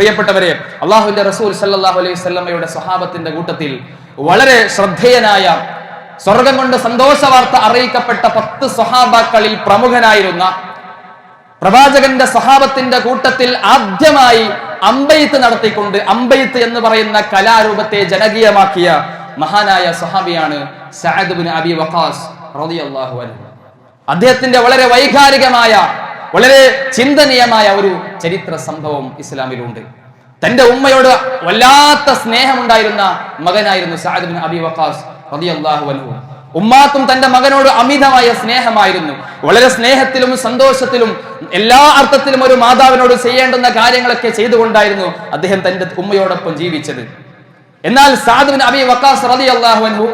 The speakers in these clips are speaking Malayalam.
പ്രിയപ്പെട്ടവരെ അള്ളാഹുവിന്റെ റസൂൽ സല്ലാഹു അലൈഹി വസല്ലമയുടെ സ്വഹാബത്തിന്റെ കൂട്ടത്തിൽ വളരെ ശ്രദ്ധേയനായ സ്വർഗം കൊണ്ട് സന്തോഷ വാർത്ത അറിയിക്കപ്പെട്ട പത്ത് സ്വഹാബാക്കളിൽ പ്രമുഖനായിരുന്ന പ്രവാചകന്റെ സ്വഹാബത്തിന്റെ കൂട്ടത്തിൽ ആദ്യമായി അമ്പയത്ത് നടത്തിക്കൊണ്ട് അമ്പയത്ത് എന്ന് പറയുന്ന കലാരൂപത്തെ ജനകീയമാക്കിയ മഹാനായ സഹാബിയാണ് സഅദ് അബി വഖാസ് റളിയല്ലാഹു അൻഹു. അദ്ദേഹത്തിന്റെ വളരെ വൈകാരികമായ വളരെ ചിന്തനീയമായ ഒരു ചരിത്ര സംഭവം ഇസ്ലാമിലുണ്ട്. തന്റെ ഉമ്മയോട് വല്ലാത്ത സ്നേഹമുണ്ടായിരുന്ന മകനായിരുന്നു ബിൻ അബി വഖാസ് റളിയല്ലാഹു അൻഹു. ഉമ്മാത്തും തന്റെ മകനോട് അമിതമായ സ്നേഹമായിരുന്നു. വളരെ സ്നേഹത്തിലും സന്തോഷത്തിലും എല്ലാ അർത്ഥത്തിലും ഒരു മാതാവിനോട് ചെയ്യേണ്ടുന്ന കാര്യങ്ങളൊക്കെ ചെയ്തുകൊണ്ടായിരുന്നു അദ്ദേഹം തന്റെ ഉമ്മയോടൊപ്പം ജീവിച്ചത്. എന്നാൽ സാദുബിൻ അബി വക്കാസ് റളിയല്ലാഹു അള്ളാഹു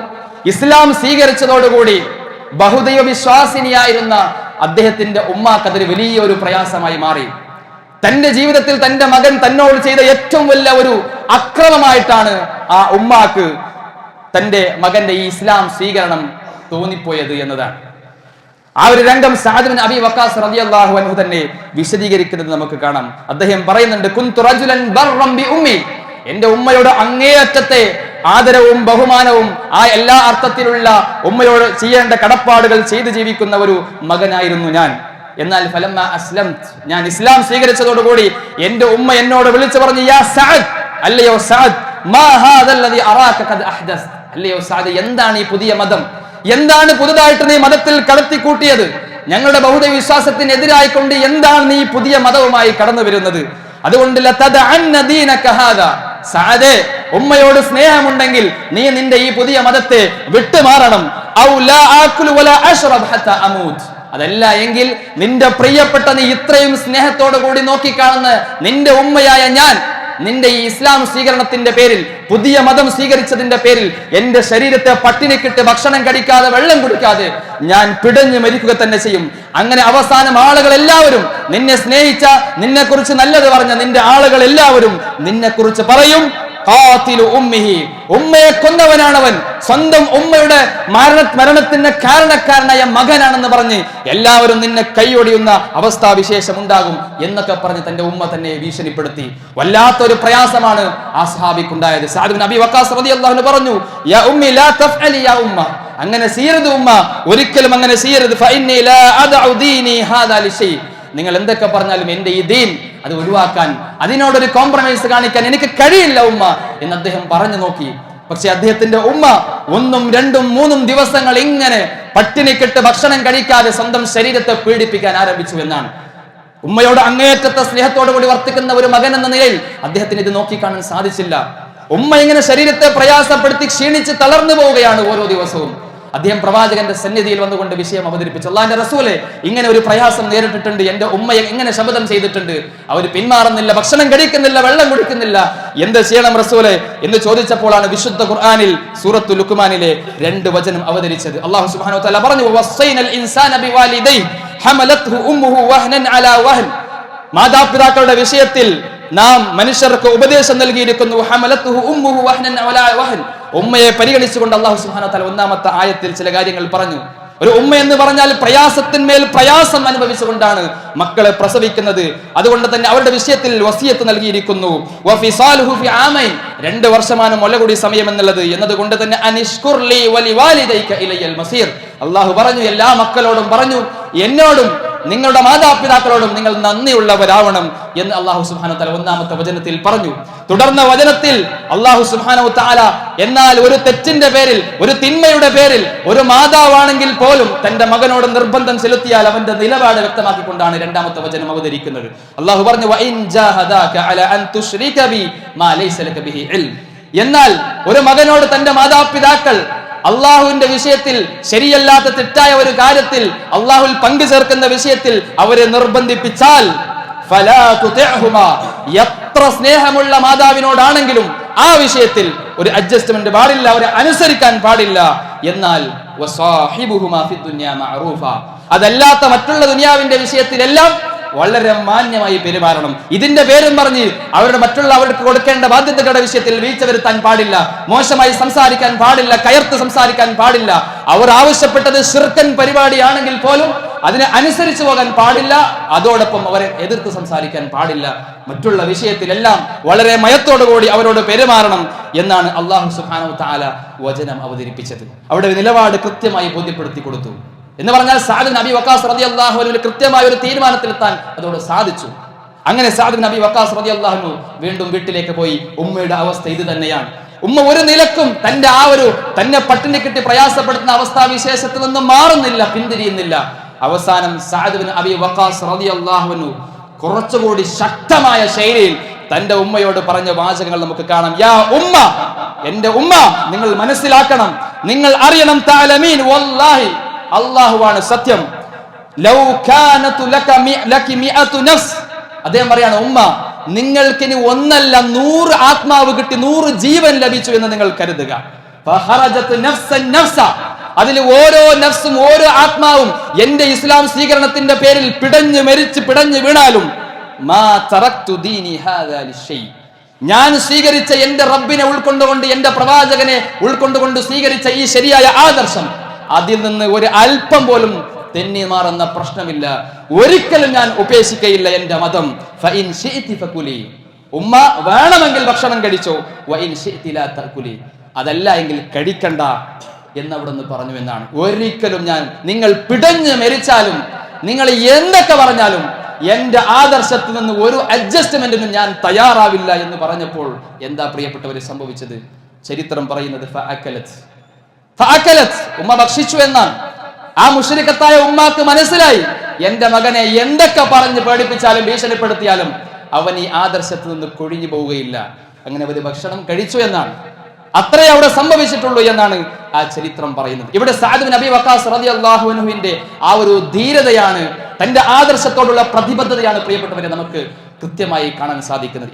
ഇസ്ലാം സ്വീകരിച്ചതോടുകൂടി ബഹുദൈവ വിശ്വാസിനിയായിരുന്ന അദ്ദേഹത്തിന്റെ ഉമ്മാക്ക് അതൊരു വലിയൊരു പ്രയാസമായി മാറി. തന്റെ ജീവിതത്തിൽ തന്റെ മകൻ തന്നോട് ചെയ്ത ഏറ്റവും വലിയ ഒരു അക്രമമായിട്ടാണ് ആ ഉമ്മാക്ക് തന്റെ മകന്റെ ഈ ഇസ്ലാം സ്വീകരണം തോന്നിപ്പോയത് എന്നതാണ്. ആ ഒരു രംഗം സാദിബിൻ അബി വക്കാസ് റളിയല്ലാഹു അൻഹു തന്നെ വിശദീകരിക്കുന്നത് നമുക്ക് കാണാം. അദ്ദേഹം പറയുന്നുണ്ട് കുന്തു റജുലൻ ബി എന്റെ ഉമ്മയോട് അങ്ങേയറ്റത്തെ ആദരവും ബഹുമാനവും ആ എല്ലാ അർത്ഥത്തിലുള്ള ഉമ്മയോട് ചെയ്യേണ്ട കടപ്പാടുകൾ ചെയ്തു ജീവിക്കുന്ന ഒരു മകനായിരുന്നു ഞാൻ. എന്നാൽ ഫലം അസ്ലം ഞാൻ ഇസ്ലാം സ്വീകരിച്ചതോടുകൂടി എന്റെ ഉമ്മ എന്നോട് വിളിച്ചു പറഞ്ഞു യാ അല്ലയോ അല്ലയോ സഅദ് എന്താണ് ഈ പുതിയ മതം? എന്താണ് പുതുതായിട്ട് നീ മതത്തിൽ കടത്തി കൂട്ടിയത് ഞങ്ങളുടെ ബഹുദൈവ വിശ്വാസത്തിനെതിരായിക്കൊണ്ട് എന്താണ് നീ പുതിയ മതവുമായി കടന്നു വരുന്നത് അതുകൊണ്ട് ഉമ്മയോട് സ്നേഹമുണ്ടെങ്കിൽ നീ നിന്റെ ഈ പുതിയ മതത്തെ വിട്ടുമാറണം. അതല്ല എങ്കിൽ നിന്റെ പ്രിയപ്പെട്ട നീ ഇത്രയും സ്നേഹത്തോടു കൂടി നോക്കിക്കാണുന്ന നിന്റെ ഉമ്മയായ ഞാൻ നിന്റെ ഈ ഇസ്ലാം സ്വീകരണത്തിന്റെ പേരിൽ പുതിയ മതം സ്വീകരിച്ചതിന്റെ പേരിൽ എന്റെ ശരീരത്തെ പട്ടിണിക്കിട്ട് ഭക്ഷണം കഴിക്കാതെ വെള്ളം കുടിക്കാതെ ഞാൻ പിടഞ്ഞു മരിക്കുക തന്നെ ചെയ്യും. അങ്ങനെ അവസാനം ആളുകൾ എല്ലാവരും നിന്നെ സ്നേഹിച്ച നിന്നെ കുറിച്ച് നല്ലത് പറഞ്ഞ നിന്റെ ആളുകൾ എല്ലാവരും നിന്നെ കുറിച്ച് പറയും. ഉമ്മയെ കൊന്നവനാണവൻ. സ്വന്തം ഉമ്മയുടെ മരണ മരണത്തിന് കാരണക്കാരനായ മകനാണെന്ന് പറഞ്ഞ് എല്ലാവരും നിന്നെ കൈയൊടിയുന്ന അവസ്ഥാവിശേഷം ഉണ്ടാകും എന്നൊക്കെ പറഞ്ഞ് തന്റെ ഉമ്മ തന്നെ ഭീഷണിപ്പെടുത്തി. വല്ലാത്തൊരു പ്രയാസമാണ് ആ സഹാബിക്കുണ്ടായത്. സാദുബിൻ അബി വക്കാസ് പറഞ്ഞു യാ ലാ തഫ്അലി യാ ഉമ്മ. അങ്ങനെ ചെയ്യരുത് ഉമ്മ ഒരിക്കലും അങ്ങനെ ലിശൈ നിങ്ങൾ എന്തൊക്കെ പറഞ്ഞാലും എന്റെ ഈ ദീൻ അത് ഒഴിവാക്കാൻ അതിനോടൊരു കോംപ്രമൈസ് കാണിക്കാൻ എനിക്ക് കഴിയില്ല ഉമ്മ എന്ന് അദ്ദേഹം പറഞ്ഞു നോക്കി. പക്ഷെ അദ്ദേഹത്തിന്റെ ഉമ്മ ഒന്നും രണ്ടും മൂന്നും ദിവസങ്ങൾ ഇങ്ങനെ പട്ടിണി പട്ടിണിക്കിട്ട് ഭക്ഷണം കഴിക്കാതെ സ്വന്തം ശരീരത്തെ പീഡിപ്പിക്കാൻ ആരംഭിച്ചു എന്നാണ്. ഉമ്മയോട് അങ്ങേയറ്റത്തെ സ്നേഹത്തോടു കൂടി വർത്തിക്കുന്ന ഒരു മകൻ എന്ന നിലയിൽ അദ്ദേഹത്തിന് ഇത് നോക്കിക്കാണാൻ സാധിച്ചില്ല. ഉമ്മ ഇങ്ങനെ ശരീരത്തെ പ്രയാസപ്പെടുത്തി ക്ഷീണിച്ച് തളർന്നു പോവുകയാണ് ഓരോ ദിവസവും. അദ്ദേഹം പ്രവാചകന്റെ സന്നിധിയിൽ വന്നുകൊണ്ട് വിഷയം അവതരിപ്പിച്ചു. അള്ളാന്റെ റസൂലെ ഇങ്ങനെ ഒരു പ്രയാസം നേരിട്ടിട്ടുണ്ട്. എന്റെ ഉമ്മയെ ഇങ്ങനെ ശബ്ദം ചെയ്തിട്ടുണ്ട്. അവർ പിന്മാറുന്നില്ല ഭക്ഷണം കഴിക്കുന്നില്ല വെള്ളം കുടിക്കുന്നില്ല. എന്ത് ചെയ്യണം റസൂലെ? എന്ന് ചോദിച്ചപ്പോഴാണ് വിശുദ്ധ ഖുർആാനിൽ സൂറത്തു ലുക്മാനിലെ രണ്ട് വചനം അവതരിച്ചത്. അള്ളാഹു സുബാനോ തല പറഞ്ഞു മാതാപിതാക്കളുടെ വിഷയത്തിൽ നാം മനുഷ്യർക്ക് ഉപദേശം നൽകിയിരിക്കുന്നു ഉമ്മയെ പരിഗണിച്ചുകൊണ്ട് അള്ളാഹു സുഹാന തല ഒന്നാമത്തെ ആയത്തിൽ ചില കാര്യങ്ങൾ പറഞ്ഞു. ഒരു ഉമ്മ എന്ന് പറഞ്ഞാൽ പ്രയാസത്തിന്മേൽ പ്രയാസം അനുഭവിച്ചുകൊണ്ടാണ് മക്കളെ പ്രസവിക്കുന്നത്. അതുകൊണ്ട് തന്നെ അവരുടെ വിഷയത്തിൽ വസിയത്ത് നൽകിയിരിക്കുന്നു. രണ്ട് വർഷമാണ് മുലകുടി സമയം എന്നുള്ളത്. എന്നതുകൊണ്ട് തന്നെ അനിഷ്കുർലി വലി വലിവാലിദൈക ഇലയ്യൽ മസീർ. അള്ളാഹു പറഞ്ഞു എല്ലാ മക്കളോടും പറഞ്ഞു എന്നോടും നിങ്ങളുടെ മാതാപിതാക്കളോടും നിങ്ങൾ നന്ദിയുള്ളവരാവണം എന്ന് അള്ളാഹു സുബാന തല ഒന്നാമത്തെ വചനത്തിൽ പറഞ്ഞു തുടർന്ന വചനത്തിൽ അള്ളാഹു സുബാനു എന്നാൽ ഒരു തെറ്റിന്റെ പേരിൽ ഒരു തിന്മയുടെ പേരിൽ ഒരു മാതാവാണെങ്കിൽ പോലും തന്റെ മകനോട് നിർബന്ധം ചെലുത്തിയാൽ അവന്റെ നിലപാട് വ്യക്തമാക്കിക്കൊണ്ടാണ് രണ്ടാമത്തെ വചനം അവതരിക്കുന്നത് അള്ളാഹു പറഞ്ഞു. എന്നാൽ ഒരു മകനോട് തന്റെ മാതാപിതാക്കൾ അള്ളാഹുവിന്റെ വിഷയത്തിൽ ശരിയല്ലാത്ത തെറ്റായ ഒരു കാര്യത്തിൽ അള്ളാഹുൽ പങ്കു ചേർക്കുന്ന വിഷയത്തിൽ അവരെ നിർബന്ധിപ്പിച്ചാൽ. എത്ര സ്നേഹമുള്ള മാതാവിനോടാണെങ്കിലും ആ വിഷയത്തിൽ ഒരു അഡ്ജസ്റ്റ്മെന്റ് പാടില്ല അവരെ അനുസരിക്കാൻ പാടില്ല എന്നാൽ. അതല്ലാത്ത മറ്റുള്ള ദുനിയാവിന്റെ വിഷയത്തിലെല്ലാം വളരെ മാന്യമായി പെരുമാറണം. ഇതിന്റെ പേരും പറഞ്ഞ് അവരുടെ മറ്റുള്ള അവർക്ക് കൊടുക്കേണ്ട ബാധ്യതകളുടെ വിഷയത്തിൽ വീഴ്ച വരുത്താൻ പാടില്ല. മോശമായി സംസാരിക്കാൻ പാടില്ല. കയർത്ത് സംസാരിക്കാൻ പാടില്ല. അവർ ആവശ്യപ്പെട്ടത് ശിർക്കൻ പരിപാടിയാണെങ്കിൽ പോലും അതിനെ അനുസരിച്ച് പോകാൻ പാടില്ല. അതോടൊപ്പം അവരെ എതിർത്ത് സംസാരിക്കാൻ പാടില്ല. മറ്റുള്ള വിഷയത്തിലെല്ലാം വളരെ മയത്തോടുകൂടി അവരോട് പെരുമാറണം എന്നാണ് അള്ളാഹു സുഹാനു താല വചനം അവതരിപ്പിച്ചത്. അവിടെ നിലപാട് കൃത്യമായി ബോധ്യപ്പെടുത്തി കൊടുത്തു. എന്ന് പറഞ്ഞാൽ സാദ് നബി വക്കാസ് റതി അള്ളാഹുവിന് കൃത്യമായ ഒരു തീരുമാനത്തിലെത്താൻ അതോട് സാധിച്ചു. അങ്ങനെ സാദ് നബി വക്കാസ് റതി അള്ളാഹു വീണ്ടും വീട്ടിലേക്ക് പോയി. ഉമ്മയുടെ അവസ്ഥ ഇത് തന്നെയാണ്. ഉമ്മ ഒരു നിലക്കും തന്റെ ആ ഒരു തന്നെ പട്ടിണി കിട്ടി പ്രയാസപ്പെടുത്തുന്ന അവസ്ഥാ വിശേഷത്തിൽ നിന്നും മാറുന്നില്ല പിന്തിരിയുന്നില്ല. അവസാനം സാദുബിൻ അബി വക്കാസ് റതി അള്ളാഹുനു കുറച്ചുകൂടി ശക്തമായ ശൈലിയിൽ തന്റെ ഉമ്മയോട് പറഞ്ഞ വാചകങ്ങൾ നമുക്ക് കാണാം. യാ ഉമ്മ എന്റെ ഉമ്മ നിങ്ങൾ മനസ്സിലാക്കണം. നിങ്ങൾ അറിയണം താലമീൻ വല്ലാഹി. അള്ളാഹുവാണ് സത്യം അദ്ദേഹം പറയാണ് ഉമ്മ നിങ്ങൾക്ക് ഇനി ഒന്നല്ല നൂറ് ആത്മാവ് കിട്ടി നൂറ് ജീവൻ ലഭിച്ചു എന്ന് നിങ്ങൾ കരുതുക. അതിൽ ഓരോ നഫ്സും ഓരോ ആത്മാവും എന്റെ ഇസ്ലാം സ്വീകരണത്തിന്റെ പേരിൽ പിടഞ്ഞു മരിച്ച് പിടഞ്ഞു വീണാലും. ഞാൻ സ്വീകരിച്ച എന്റെ റബ്ബിനെ ഉൾക്കൊണ്ടുകൊണ്ട് എന്റെ പ്രവാചകനെ ഉൾക്കൊണ്ടുകൊണ്ട് സ്വീകരിച്ച ഈ ശരിയായ ആദർശം അതിൽ നിന്ന് ഒരു അല്പം പോലും തെന്നി മാറുന്ന പ്രശ്നമില്ല. ഒരിക്കലും ഞാൻ ഉപേക്ഷിക്കയില്ല എന്റെ മതം. ഫകുലി. ഉമ്മ വേണമെങ്കിൽ ഭക്ഷണം കഴിച്ചോ. വൈൻകുലി. അതല്ല എങ്കിൽ കഴിക്കണ്ട എന്നവിടെ നിന്ന് പറഞ്ഞു എന്നാണ്. ഒരിക്കലും ഞാൻ നിങ്ങൾ പിടഞ്ഞ് മരിച്ചാലും നിങ്ങൾ എന്തൊക്കെ പറഞ്ഞാലും എന്റെ ആദർശത്തിൽ നിന്ന് ഒരു അഡ്ജസ്റ്റ്മെന്റിനും ഞാൻ തയ്യാറാവില്ല എന്ന് പറഞ്ഞപ്പോൾ എന്താ പ്രിയപ്പെട്ടവരെ സംഭവിച്ചത്? ചരിത്രം പറയുന്നത് ഫഅക്കലത്ത്. ഉമ്മ ഭക്ഷിച്ചു എന്നാണ്. ആ മുഷരിക്കത്തായ ഉമ്മാക്ക് മനസ്സിലായി. എന്റെ മകനെ എന്തൊക്കെ പറഞ്ഞ് പേടിപ്പിച്ചാലും ഭീഷണിപ്പെടുത്തിയാലും അവൻ ഈ ആദർശത്തിൽ നിന്ന് കൊഴിഞ്ഞു പോവുകയില്ല. അങ്ങനെ ഒരു ഭക്ഷണം കഴിച്ചു എന്നാണ്. അത്രേ അവിടെ സംഭവിച്ചിട്ടുള്ളൂ എന്നാണ് ആ ചരിത്രം പറയുന്നത്. ഇവിടെ സാദുബിൻ നബി വക്കാസ് റതി അള്ളാഹുവിന്റെ ആ ഒരു ധീരതയാണ് തന്റെ ആദർശത്തോടുള്ള പ്രതിബദ്ധതയാണ് പ്രിയപ്പെട്ടവരെ നമുക്ക് കൃത്യമായി കാണാൻ സാധിക്കുന്നത്.